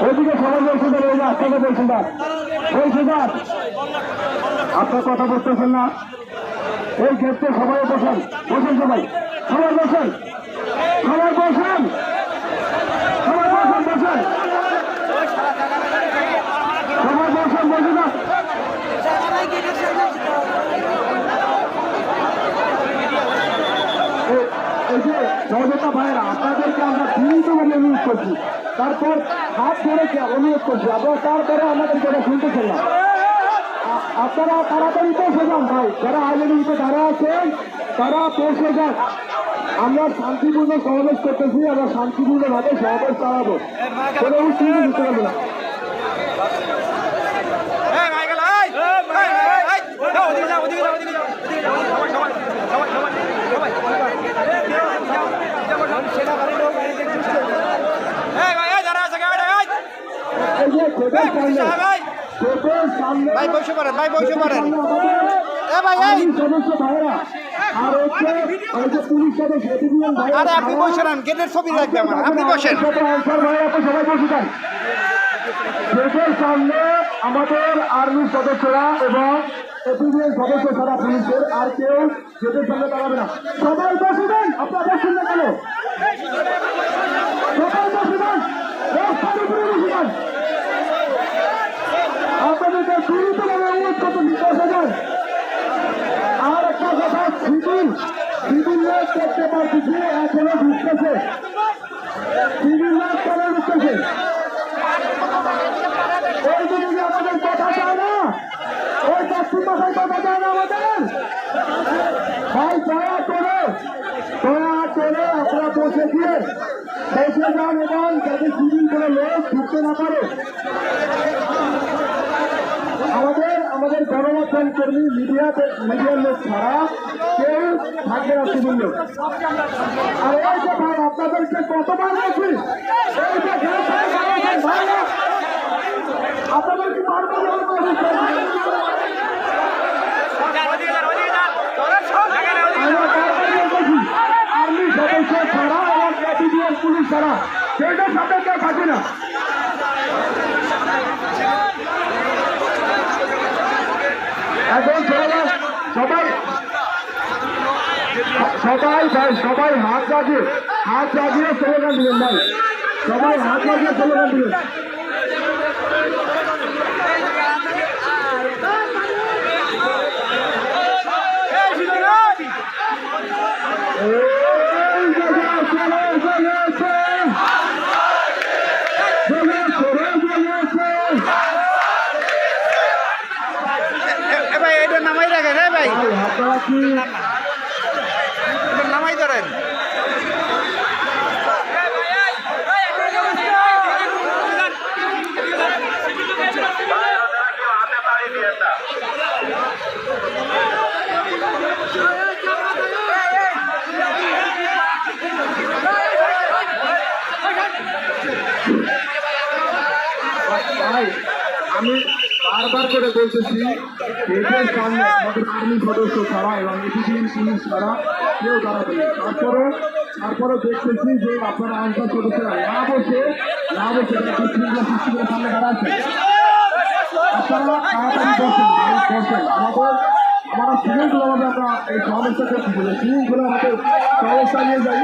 ওইদিকে সবাই বলছেন যে আপনাকে বলছেন তার ওই সুদার আপনার কথা বলতেছেন না। এই ক্ষেত্রে সবাই বসেন। বসেন সবাই। সবাই বসেন। সবাই বসেন সবাই বসেন বসেন সবাই বসেন বসে না এই- এই যে সহযোগিতা ভাইয়েরা, আপনাদেরকে আমরা বিনীতভাবে অনুরোধ করছি। তারপর হাত ধরে অনুরোধ করছি আপনারা তারপরে আমাদের কথা শুনতেছেন না আপনারা তাড়াতাড়ি বসে যান ভাই, যারা আইলেনিতে যারা আছেন তারা বসে যান। আমরা শান্তিপূর্ণ সমাবেশ করতেছি, আমরা শান্তিপূর্ণভাবে সমাবেশ চালাবো। কোনো উত্তেজনা দিতে পারব না। ওদিকে যাও ওদিকে যাও ওদিকে যাও ওদিকে যাও সবাই সবাই সবাই সবাই সবাই এই ভাই এই যারা আছে গাড়ি এই এই যে কোর্টের এই পুলিশ সামনে সাহেব এই কোর্টের সামনে ভাই বসে পড়েন ভাই বসে এ ভাই এই। আর আরে আপনি বসে নেন গেটের ছবি লাগবে আমার। আপনি বসেন। সামনে আমাদের আর্মির সদস্যরা এবং সদস্য ছাড়া পুলিশের আর কেউ গেটের সামনে দাঁড়াবে না। সবাই বসে যান আপনারা বসুন না কেন সবাই বসে যান রাস্তার উপরে বসে যান আপনাদেরকে দ্রুতভাবে অনুরোধ করতেছি বসে যান আর একটা কথা সিভিল সিভিল লোক দেখতে পাচ্ছি যে এখনও ঢুকতেছে লোক কেন ঢুকতেছে ওই আমাদের কথা যায় না, ওই পশ্চিম মাথায় কথা যায় না আমাদের। ভাই, দয়া করে দয়া করে আপনারা বসে দিয়ে বসে যান এবং যাতে সিভিল কোনো লোক ঢুকতে না পারে আমাদের আমাদের গণমাধ্যম কর্মী মিডিয়াতে মিডিয়ার লোক ছাড়া কেউ থাকবে না সিভিল আর এই ভাই, আপনাদেরকে কতবার এপিডিএল পুলিশ ছাড়া সাথে কেউ না। এখন সবাই সবাই ভাই, সবাই হাত জাগিয়ে হাত জাগিয়ে স্লোগান দিবেন ভাই। সবাই হাত জাগিয়ে স্লোগান দিবেন এই জায়গা চলে চলেছে চলে চলে চলেছে এ ভাই এটা নামাই রাখেন এ ভাই ভাই আপনারা কি এটা নামাই ধরেন। আমি বারবার করে বলতেছি গেটের সামনে আমাদের আর্মি সদস্য ছাড়া এবং এটিএম পুলিশ ছাড়া কেউ দাঁড়াবে তারপরে তারপরে দেখতেছি যে আপনারা আনসার সদস্যরা না বসে না বসে বিশৃঙ্খলা সৃষ্টি করে সামনে দাঁড়াচ্ছেন আপনারা এই সমাবেশটা করছি বলে শৃঙ্খলা আমাদের সমাবেশটা নিয়ে যাই।